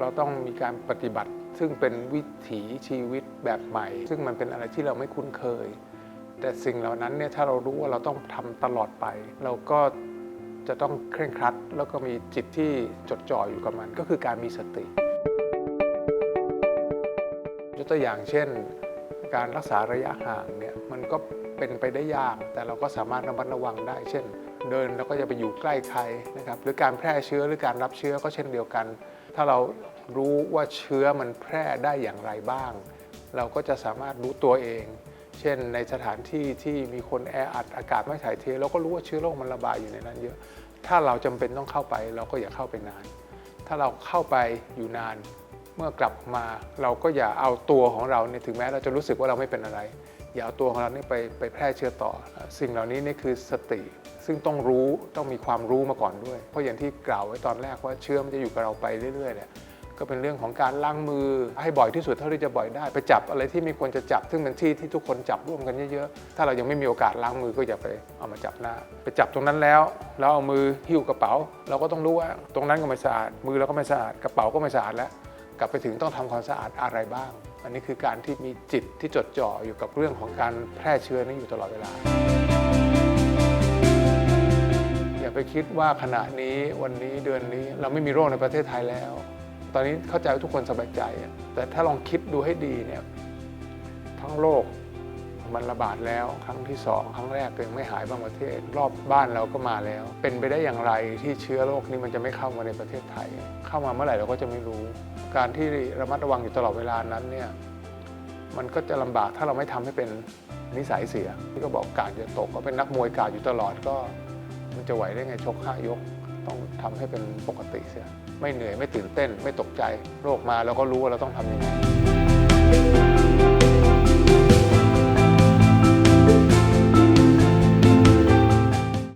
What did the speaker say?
เราต้องมีการปฏิบัติ ซึ่งเป็นวิถีชีวิตแบบใหม่ ซึ่งมันเป็นอะไรที่เราไม่คุ้นเคย แต่สิ่งเหล่านั้นเนี่ยถ้าเรารู้ว่าเราต้องทำตลอดไป เราก็จะต้องเคร่งครัด แล้วก็มีจิตที่จดจ่ออยู่กับมัน ก็คือการมีสติยกตัวอย่างเช่น การรักษาระยะห่างเนี่ยมันก็เป็นไปได้ยาก แต่เราก็สามารถระมัดระวังได้ เช่น เดินเราก็จะไปอยู่ใกล้ใครนะครับหรือการแพร่เชื้อหรือการรับเชื้อก็เช่นเดียวกัน ถ้าเรารู้ว่าเชื้อมันแพร่ได้อย่างไรบ้าง เราก็จะสามารถรู้ตัวเอง เช่นในสถานที่ที่มีคนแออัดอากาศไม่ถ่ายเทเราก็รู้ว่าเชื้อโรคมันระบาดอยู่ในนั้นเยอะ ถ้าเราจำเป็นต้องเข้าไป เราก็อย่าเข้าไปนาน ถ้าเราเข้าไปอยู่นาน เมื่อกลับมาเราก็อย่าเอาตัวของเราเนี่ยถึงแม้เราจะรู้สึกว่าเราไม่เป็นอะไร อย่าเอาตัวของเราเนี่ยไปไปแพร่เชื้อต่อ สิ่งเหล่านี้นี่คือสติ ซึ่งต้องรู้ต้องมีความรู้มาก่อนด้วย เพราะอย่างที่กล่าวไว้ตอนแรกว่าเชื้อมันจะอยู่กับเราไปเรื่อยๆเนี่ยก็เป็นเรื่องของการล้างมือให้บ่อยที่สุดเท่าที่จะบ่อยได้ ไปจับอะไรที่ไมีควรจะจับ ซึ่งเป็นที่ที่ทุกคนจับร่วมกันเยอะๆ ถ้าเรายังไม่มีโอกาสล้างมือก็อย่าไปเอามาจับหน้า ไปจับตรงนั้นแล้วแล้วเอามือหิ้วกระเป๋า เราก็ต้องรู้ว่าตรงนั้นก็ไม่สะอาด มือเราก็ไม่สะอาดกระเป๋าก็ไม่สะอาดแล้ว กลับไปถึงต้องทำความสะอาดอะไรบ้าง อันนี้คือการที่มีจิตที่จดจ่ออยู่กับเรื่องของการแพร่เชื้อนี้อยู่ตลอดเวลา อย่าไปคิดว่าขณะนี้วันนี้เดือนนี้เราไม่มีโรคในประเทศไทยแล้ว ตอนนี้เข้าใจว่าทุกคนสบายใจ แต่ถ้าลองคิดดูให้ดีเนี่ยทั้งโลก มันระบาดแล้ว ครั้งที่สองครั้งแรกก็ยังไม่หายบางประเทศ รอบบ้านเราก็มาแล้ว เป็นไปได้อย่างไรที่เชื้อโรคนี้มันจะไม่เข้ามาในประเทศไทย เข้ามาเมื่อไหร่เราก็จะไม่รู้ การที่ระมัดระวังอยู่ตลอดเวลานั้นเนี่ยมันก็จะลำบากถ้าเราไม่ทำให้เป็นนิสัยเสียที่ก็บอกกาดอย่าตกก็เป็นนักมวยกาดอยู่ตลอดก็ มันจะไหวได้ไงชกห้ายก ต้องทำให้เป็นปกติเสียไม่เหนื่อยไม่ตื่นเต้น ไม่ตกใจโรคมาเราก็รู้ว่าเราต้องทำยังไง